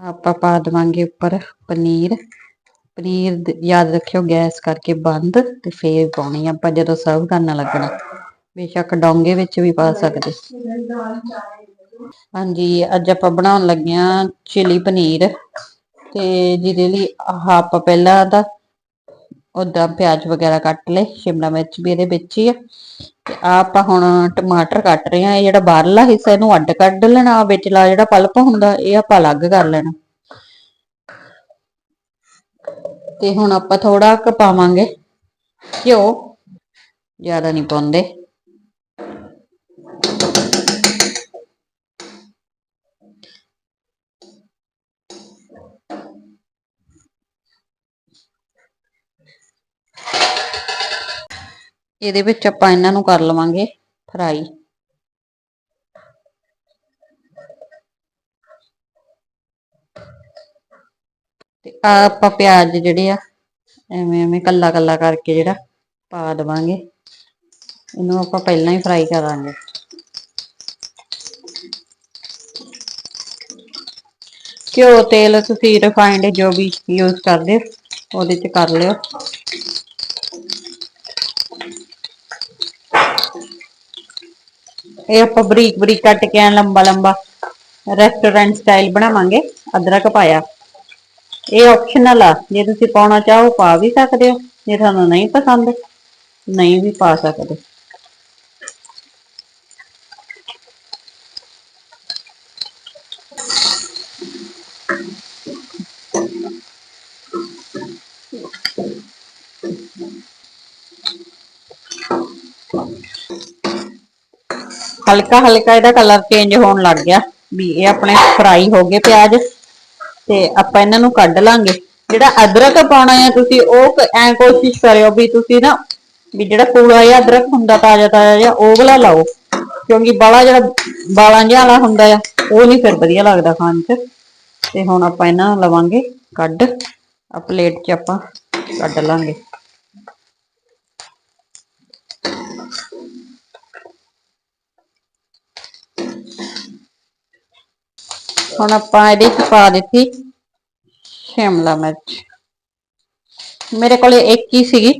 ਆਪਾਂ ਪਾ ਦੇਵਾਂਗੇ ਉੱਪਰ ਪਨੀਰ। ਪਨੀਰ ਯਾਦ ਰੱਖਿਓ ਗੈਸ ਕਰਕੇ ਬੰਦ ਤੇ ਫੇਰ ਪਾਉਣੀ ਆਪਾਂ ਜਦੋਂ ਸਰਵ ਕਰਨ ਲੱਗਣਾ। ਬੇਸ਼ੱਕ ਡੋਂਗੇ ਵਿੱਚ ਵੀ ਪਾ ਸਕਦੇ। ਹਾਂਜੀ, ਅੱਜ ਆਪਾਂ ਬਣਾਉਣ ਲੱਗੇ ਆ ਚਿਲੀ ਪਨੀਰ ਤੇ ਜਿਹਦੇ ਲਈ ਆਹ ਆਪਾਂ ਪਹਿਲਾਂ ਦਾ ਉਦਾਂ ਪਿਆਜ਼ ਵਗੈਰਾ ਕੱਟ ਲਏ, ਸ਼ਿਮਲਾ ਮਿਰਚ ਵੀ ਇਹਦੇ ਵਿੱਚ ਹੀ ਆ। ਤੇ ਆਹ ਆਪਾਂ ਹੁਣ ਟਮਾਟਰ ਕੱਟ ਰਹੇ ਆ ਇਹ ਜਿਹੜਾ ਬਾਹਰਲਾ ਹਿੱਸਾ ਇਹਨੂੰ ਅੱਡ ਕੱਢ ਲੈਣਾ ਵਿਚਲਾ ਜਿਹੜਾ ਪਲਪ ਹੁੰਦਾ, ਇਹ ਆਪਾਂ ਅਲੱਗ ਕਰ ਲੈਣਾ। ਤੇ ਹੁਣ ਆਪਾਂ ਥੋੜਾ ਕੁ ਪਾਵਾਂਗੇ ਘਿਓ, ਜ਼ਿਆਦਾ ਨਹੀਂ ਪਾਉਂਦੇ। ਇਹਦੇ ਵਿੱਚ ਆਪਾਂ ਇਹਨਾਂ ਨੂੰ ਕਰ ਲਵਾਂਗੇ ਫਰਾਈ। ਤੇ ਆਹ ਆਪਾਂ ਪਿਆਜ਼ ਜਿਹੜੇ ਆ ਐਵੇਂ ਐਵੇਂ ਕੱਲਾ ਕੱਲਾ ਕਰਕੇ ਜਿਹੜਾ ਪਾ ਦੇਵਾਂਗੇ। ਇਹਨੂੰ ਆਪਾਂ ਪਹਿਲਾਂ ਹੀ ਫਰਾਈ ਕਰਾਂਗੇ। ਘਿਓ ਤੇਲ ਤੁਸੀਂ ਰਿਫਾਈਂਡ ਜੋ ਵੀ ਯੂਜ਼ ਕਰਦੇ ਹੋ, ਉਹਦੇ ਚ ਕਰ ਲਿਓ। ਇਹ ਆਪਾਂ ਬਰੀਕ ਬਰੀਕ ਕੱਟ ਕੇ ਐਂ ਲੰਬਾ ਲੰਬਾ ਰੈਸਟੋਰੈਂਟ ਸਟਾਈਲ ਬਣਾਵਾਂਗੇ, ਅਦਰਕ ਪਾਇਆ। ਇਹ ਆਪਸ਼ਨਲ ਆ, ਜੇ ਤੁਸੀਂ ਪਾਉਣਾ ਚਾਹੋ ਪਾ ਵੀ ਸਕਦੇ ਹੋ, ਜੇ ਤੁਹਾਨੂੰ ਨਹੀਂ ਪਸੰਦ, ਨਹੀਂ ਵੀ ਪਾ ਸਕਦੇ। ਹਲਕਾ ਹਲਕਾ ਇਹਦਾ ਕਲਰ ਚੇਂਜ ਹੋਣ ਲੱਗ ਗਿਆ। ਵੀ ਇਹ ਆਪਣੇ ਫਰਾਈ ਹੋ ਗਏ ਪਿਆਜ਼ ਤੇ ਆਪਾਂ ਇਹਨਾਂ ਨੂੰ ਕੱਢ ਲਾਂਗੇ। ਜਿਹੜਾ ਅਦਰਕ ਪਾਉਣਾ ਹੈ ਤੁਸੀਂ ਉਹ ਐ ਕੋਸ਼ਿਸ਼ ਕਰਿਓ ਵੀ ਤੁਸੀਂ ਨਾ ਵੀ ਜਿਹੜਾ ਕੂੜਾ ਜਿਹਾ ਅਦਰਕ ਹੁੰਦਾ ਤਾਜ਼ਾ ਤਾਜ਼ਾ ਜਿਹਾ, ਉਹ ਵਾਲਾ ਲਾਓ। ਕਿਉਂਕਿ ਬਾਲਾ ਜਿਹੜਾ ਬਾਲਾਂ ਜਿਹਾ ਵਾਲਾ ਹੁੰਦਾ ਆ, ਉਹ ਨਹੀਂ ਫਿਰ ਵਧੀਆ ਲੱਗਦਾ ਖਾਣ 'ਚ। ਤੇ ਹੁਣ ਆਪਾਂ ਇਹਨਾਂ ਨੂੰ ਲਵਾਂਗੇ ਕੱਢ। ਆ ਪਲੇਟ 'ਚ ਆਪਾਂ ਕੱਢ ਲਾਂਗੇ। ਹੁਣ ਆਪਾਂ ਇਹਦੇ 'ਚ ਪਾ ਦਿੱਤੀ ਸ਼ਿਮਲਾ ਮਿਰਚ। ਮੇਰੇ ਕੋਲੇ ਇੱਕ ਹੀ ਸੀਗੀ।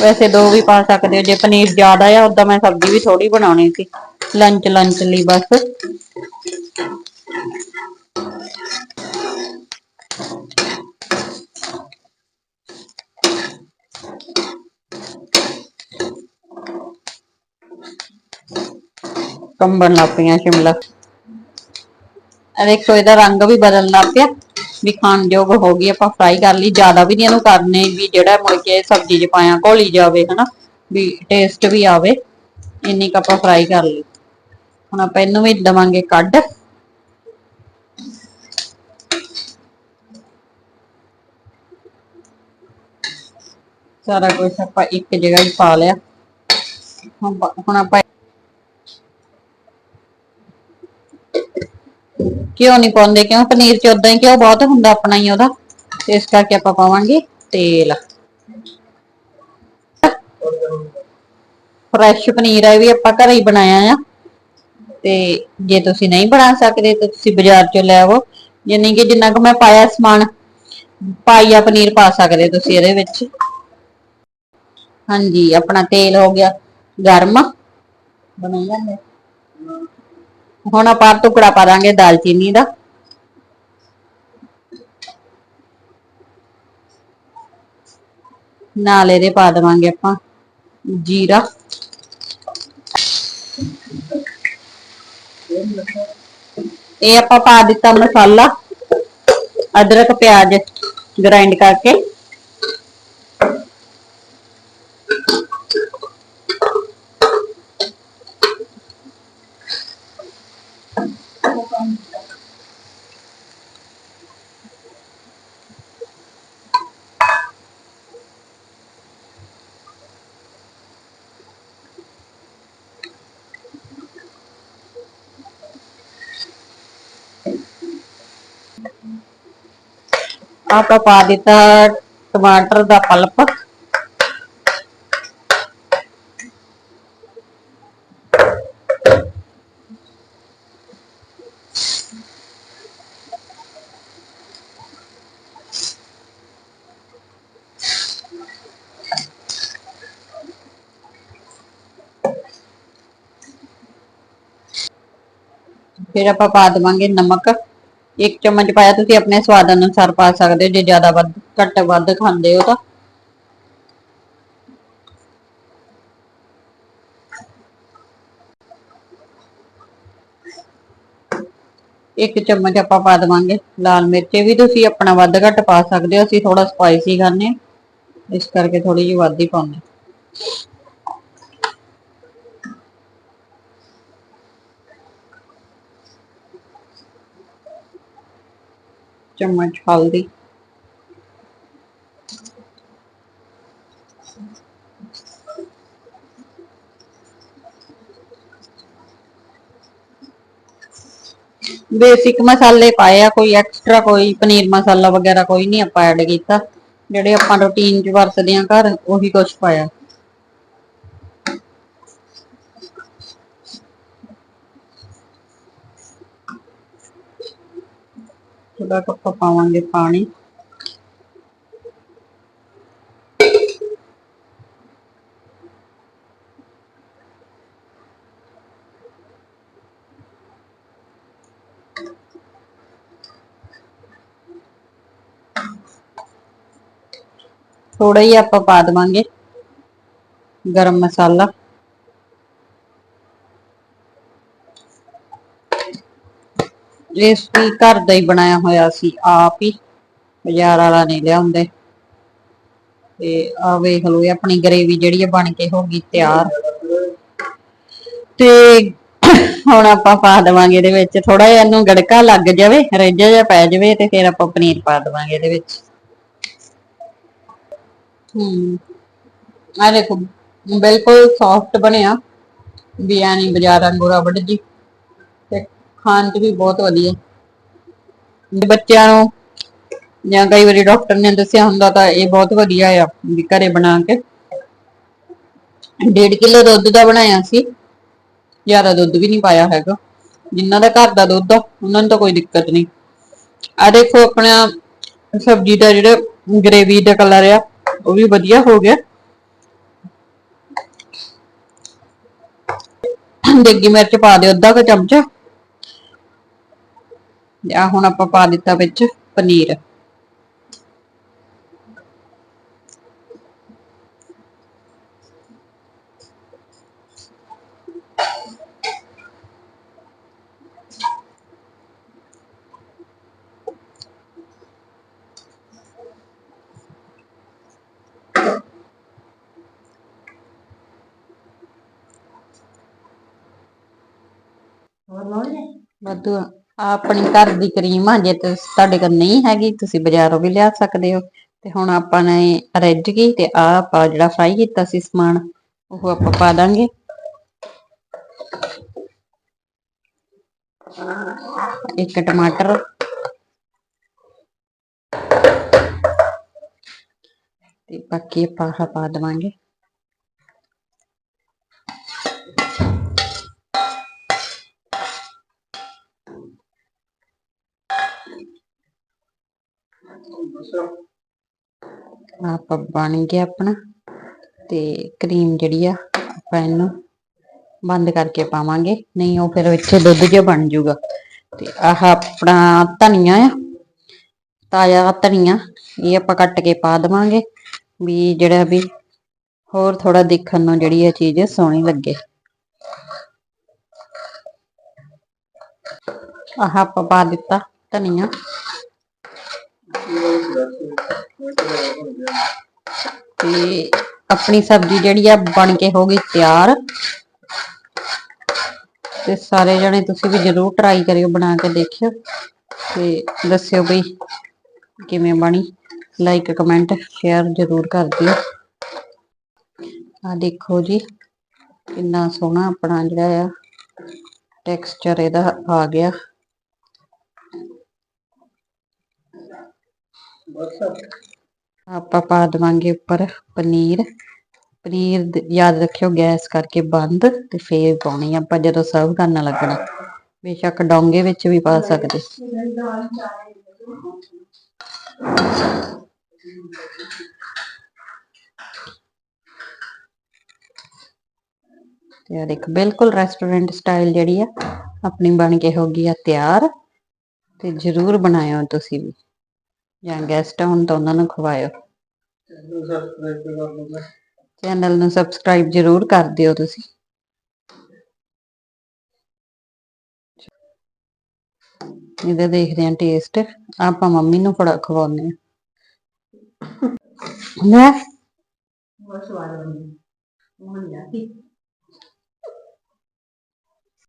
ਵੈਸੇ ਦੋ ਵੀ ਪਾ ਸਕਦੇ ਹੋ। ਜੇ ਪਨੀਰ ਜ਼ਿਆਦਾ ਆ, ਉਦਾਂ ਮੈਂ ਸਬਜ਼ੀ ਵੀ ਥੋੜੀ ਬਣਾਉਣੀ ਸੀ। ਲੰਚ ਲੰਚ ਲਈ ਬਸ। ਕੰਬਣ ਲੱਗ ਪਈਆਂ ਸ਼ਿਮਲਾ। ਦੇਖੋ ਇਹਦਾ ਰੰਗ ਵੀ ਬਦਲਣ ਲੱਗ ਪਿਆ। ਵੀ ਖਾਣ ਹੋ ਗਈ, ਆਪਾਂ ਫਰਾਈ ਕਰ ਲਈ। ਜ਼ਿਆਦਾ ਵੀ ਨਹੀਂ ਇਹਨੂੰ ਕਰਨੇ ਵੀ ਜਿਹੜਾ ਮੁੜ ਕੇ ਸਬਜ਼ੀ 'ਚ ਪਾਇਆ, ਘੋਲੀ ਜਾਵੇ ਹਨਾ। ਵੀ ਟੇਸਟ ਵੀ ਆਵੇ। ਇੰਨੀ ਕੁ ਆਪਾਂ ਫਰਾਈ ਕਰ ਲਈ। ਹੁਣ ਆਪਾਂ ਇਹਨੂੰ ਵੀ ਦਵਾਂਗੇ ਕੱਢ। ਸਾਰਾ ਕੁਝ ਆਪਾਂ ਇੱਕ ਜਗ੍ਹਾ ਹੀ ਪਾ ਲਿਆ। ਹੁਣ ਆਪਾਂ ਘਿਓ ਨਹੀਂ ਪਾਉਂਦੇ ਕਿਉਂ? ਪਨੀਰ ਚ ਉਦਾਂ ਹੀ ਘਿਓ ਬਹੁਤ ਹੁੰਦਾ ਆਪਣਾ ਹੀ ਉਹਦਾ। ਤੇ ਇਸ ਕਰਕੇ ਆਪਾਂ ਪਾਵਾਂਗੇ ਤੇਲ। ਫਰੈਸ਼ ਪਨੀਰ ਹੈ ਵੀ ਆਪਾਂ ਘਰੇ ਹੀ ਬਣਾਇਆ ਆ। ਤੇ ਜੇ ਤੁਸੀਂ ਨਹੀਂ ਬਣਾ ਸਕਦੇ ਤਾਂ ਤੁਸੀਂ ਬਾਜ਼ਾਰ ਚੋਂ ਲੈ ਆਵੋ। ਯਾਨੀ ਕਿ ਜਿੰਨਾ ਕੁ ਮੈਂ ਪਾਇਆ ਸਮਾਨ, ਪਾਈਆ ਪਨੀਰ ਪਾ ਸਕਦੇ ਤੁਸੀਂ ਇਹਦੇ ਵਿੱਚ। ਹਾਂਜੀ, ਆਪਣਾ ਤੇਲ ਹੋ ਗਿਆ ਗਰਮ। ਬਣਾਈ ਜਾਂਦੇ। ਹੁਣ ਆਪਾਂ ਟੁਕੜਾ ਪਾ ਦਾਂਗੇ ਦਾਲਚੀਨੀ ਦਾ। ਨਾਲ ਇਹਦੇ ਪਾ ਦੇਵਾਂਗੇ ਆਪਾਂ ਜੀਰਾ। ਇਹ ਆਪਾਂ ਪਾ ਦਿੱਤਾ ਮਸਾਲਾ, ਅਦਰਕ, ਪਿਆਜ਼ ਗ੍ਰਾਈਂਡ ਕਰਕੇ। ਆਪਾਂ ਪਾ ਦਿੱਤਾ ਟਮਾਟਰ ਦਾ ਪਲਪ। ਫਿਰ ਆਪਾਂ ਪਾ ਦਵਾਂਗੇ ਨਮਕ। ਇੱਕ ਚਮਚ ਪਾਇਆ, ਤੁਸੀਂ ਆਪਣੇ ਸਵਾਦ ਅਨੁਸਾਰ ਪਾ ਸਕਦੇ ਹੋ, ਜੇ ਜ਼ਿਆਦਾ ਵੱਧ, ਘੱਟ ਵੱਧ ਖਾਂਦੇ ਹੋ ਤਾਂ। ਇੱਕ ਚਮਚ ਆਪਾਂ ਪਾ ਦੇਵਾਂਗੇ ਲਾਲ ਮਿਰਚੇ ਵੀ ਤੁਸੀਂ ਆਪਣਾ ਵੱਧ ਘੱਟ ਪਾ ਸਕਦੇ ਹੋ, ਅਸੀਂ ਥੋੜਾ ਸਪਾਈਸੀ ਖਾਂਦੇ ਹਾਂ, ਇਸ ਕਰਕੇ ਥੋੜੀ ਜਿਹੀ ਵੱਧ ਹੀ ਪਾਉਂਦੇ ਚਮਚ, ਹਲਦੀ। ਬੇਸਿਕ ਮਸਾਲੇ ਪਾਏ ਆ, ਕੋਈ ਐਕਸਟਰਾ ਕੋਈ ਪਨੀਰ ਮਸਾਲਾ ਵਗੈਰਾ ਕੋਈ ਨਹੀਂ ਆਪਾਂ ਐਡ ਕੀਤਾ। ਜਿਹੜੇ ਆਪਾਂ ਰੂਟੀਨ 'ਚ ਵਰਤਦੇ ਆ ਘਰ, ਉਹੀ ਕੁਝ ਪਾਇਆ। ਥੋੜਾ ਕੱਪ ਪਾਵਾਂਗੇ ਪਾਣੀ। ਥੋੜਾ ਹੀ ਆਪਾਂ ਪਾ ਦੇਵਾਂਗੇ ਗਰਮ ਮਸਾਲਾ। ਇਸ ਵੀ ਘਰ ਦਾ ਹੀ ਬਣਾਇਆ ਹੋਇਆ ਸੀ, ਆਪ ਹੀ ਬਾਜ਼ਾਰ ਵਾਲਾ ਨਹੀਂ ਲਿਆਉਂਦੇ। ਤੇ ਆ ਵੇਖ ਲਓ, ਇਹ ਆਪਣੀ ਗਰੇਵੀ ਜਿਹੜੀ ਹੈ ਬਣ ਕੇ ਹੋ ਗਈ ਤਿਆਰ। ਤੇ ਹੁਣ ਆਪਾਂ ਪਾ ਦੇਵਾਂਗੇ ਇਹਦੇ ਵਿੱਚ ਥੋੜਾ ਜਿਹਾ ਇਹਨੂੰ ਗੜਕਾ ਲੱਗ ਜਾਵੇ, ਰੇਜਾ ਜਿਹਾ ਪੈ ਜਾਵੇ ਤੇ ਫਿਰ ਆਪਾਂ ਪਨੀਰ ਪਾ ਦੇਵਾਂਗੇ ਇਹਦੇ ਵਿੱਚ। ਹੂੰ ਆ ਦੇਖੋ, ਬਿਲਕੁਲ ਸੌਫਟ ਬਣਿਆ। ਬਿਰਿਆਨੀ ਬਾਜ਼ਾਰ ਵਾਂਗੂ ਰਬੜ ਜੀ। ਖਾਣ 'ਚ ਵੀ ਬਹੁਤ ਵਧੀਆ। ਬੱਚਿਆਂ ਨੂੰ ਜਾਂ ਕਈ ਵਾਰੀ ਡਾਕਟਰ ਨੇ ਦੱਸਿਆ ਹੁੰਦਾ ਤਾਂ ਇਹ ਬਹੁਤ ਵਧੀਆ ਆ ਵੀ ਘਰੇ ਬਣਾ ਕੇ। ਡੇਢ ਕਿਲੋ ਦੁੱਧ ਦਾ ਬਣਾਇਆ ਸੀ। ਜ਼ਿਆਦਾ ਦੁੱਧ ਵੀ ਨਹੀਂ ਪਾਇਆ ਹੈਗਾ। ਜਿਨ੍ਹਾਂ ਦਾ ਘਰ ਦਾ ਦੁੱਧ ਆ, ਉਹਨਾਂ ਨੂੰ ਤਾਂ ਕੋਈ ਦਿੱਕਤ ਨਹੀਂ। ਆ ਦੇਖੋ ਆਪਣਾ ਸਬਜ਼ੀ ਦਾ ਜਿਹੜਾ ਗ੍ਰੇਵੀ ਦਾ ਕਲਰ ਆ, ਉਹ ਵੀ ਵਧੀਆ ਹੋ ਗਿਆ। ਦੇਗੀ ਮਿਰਚ ਪਾ ਦਿਓ, ਅੱਧਾ ਕੁ ਚਮਚਾ। ਆ ਹੁਣ ਆਪਾਂ ਪਾ ਦਿੱਤਾ ਵਿੱਚ ਪਨੀਰ ਵਾਧੂ ਆ ਆਹ ਆਪਣੀ ਘਰ ਦੀ ਕਰੀਮ ਆ, ਜੇ ਤੁਹਾਡੇ ਕੋਲ ਨਹੀਂ ਹੈਗੀ, ਤੁਸੀਂ ਬਾਜ਼ਾਰੋਂ ਵੀ ਲਿਆ ਸਕਦੇ ਹੋ। ਤੇ ਹੁਣ ਆਪਾਂ ਨੇ ਰਿੱਝ ਗਈ ਤੇ ਆ ਆਪਾਂ ਜਿਹੜਾ ਫਰਾਈ ਕੀਤਾ ਸੀ ਸਮਾਨ, ਉਹ ਆਪਾਂ ਪਾ ਦਾਂਗੇ। ਇੱਕ ਟਮਾਟਰ। ਤੇ ਬਾਕੀ ਆਪਾਂ ਆਹ ਪਾ ਦੇਵਾਂਗੇ। ਆਪਾਂ ਬਣ ਗਿਆ ਆਪਣਾ ਤੇ ਕਰੀਮ ਜਿਹੜੀ ਆ, ਆਪਾਂ ਇਹਨੂੰ ਬੰਦ ਕਰਕੇ ਪਾਵਾਂਗੇ, ਨਹੀਂ ਉਹ ਫਿਰ ਵਿੱਚ ਦੁੱਧ ਜਿਹਾ ਬਣ ਜਾਊਗਾ। ਤੇ ਆਹ ਆਪਣਾ ਧਨੀਆ ਆ, ਤਾਜ਼ਾ ਧਨੀਆ, ਇਹ ਆਪਾਂ ਕੱਟ ਕੇ ਪਾ ਦੇਵਾਂਗੇ, ਵੀ ਜਿਹੜਾ ਵੀ ਹੋਰ ਥੋੜਾ ਦੇਖਣ ਨੂੰ ਜਿਹੜੀ ਇਹ ਚੀਜ਼ ਸੋਹਣੀ ਲੱਗੇ। ਆਹ ਆਪਾਂ ਪਾ ਦਿੱਤਾ ਧਨੀਆ। ਤੇ ਆਪਣੀ ਸਬਜ਼ੀ ਜਿਹੜੀ ਆ ਬਣ ਕੇ ਹੋ ਗਈ ਤਿਆਰ। ਤੇ ਸਾਰੇ ਜਣੇ ਤੁਸੀਂ ਵੀ ਜਰੂਰ ਟਰਾਈ ਕਰਿਓ ਬਣਾ ਕੇ ਦੇਖਿਓ ਤੇ ਦੱਸਿਓ ਬਈ ਕਿਵੇਂ ਬਣੀ। ਲਾਈਕ ਕਮੈਂਟ ਸ਼ੇਅਰ ਜਰੂਰ ਕਰ ਦਿਓ। ਆ ਦੇਖੋ ਜੀ, ਕਿੰਨਾ ਸੋਹਣਾ ਆਪਣਾ ਜਿਹੜਾ ਆ ਟੈਕਸਚਰ ਇਹਦਾ ਆ ਗਿਆ। ਆਪਾਂ ਪਾ ਦੇਵਾਂਗੇ ਉੱਪਰ ਪਨੀਰ। ਪਨੀਰ ਯਾਦ ਰੱਖਿਓ ਗੈਸ ਕਰਕੇ ਬੰਦ ਤੇ ਫੇਰ ਪਾਉਣੀ ਆਪਾਂ ਜਦੋਂ ਸਰਵ ਕਰਨ ਲੱਗਣਾ। ਬੇਸ਼ੱਕ ਡੋਂਗੇ ਵਿੱਚ ਵੀ ਪਾ ਸਕਦੇ। ਤੇ ਆ ਦੇਖ, ਬਿਲਕੁਲ ਰੈਸਟੋਰੈਂਟ ਸਟਾਈਲ ਜਿਹੜੀ ਆ, ਆਪਣੀ ਬਣ ਕੇ ਹੋ ਗਈ ਆ ਤਿਆਰ। ਤੇ ਜਰੂਰ ਬਣਾਇਓ ਤੁਸੀਂ ਵੀ। ਜਾਂ ਗੈਸਟ ਆਉਣ ਤਾਂ ਉਹਨਾਂ ਨੂੰ ਖਵਾਇਓ। ਚੈਨਲ ਨੂੰ ਸਬਸਕ੍ਰਾਈਬ ਜਰੂਰ ਕਰ ਦਿਓ ਤੁਸੀਂ। ਇਹਦਾ ਦੇਖਦੇ ਹਾਂ ਟੇਸਟ ਆਪਾਂ ਮੰਮੀ ਨੂੰ ਫੜਾ ਖਵਾਉਨੇ ਆ ਲੈ ਬਹੁਤ ਸਵਾਦ ਮੋਹਨ ਜਾਂਦੀ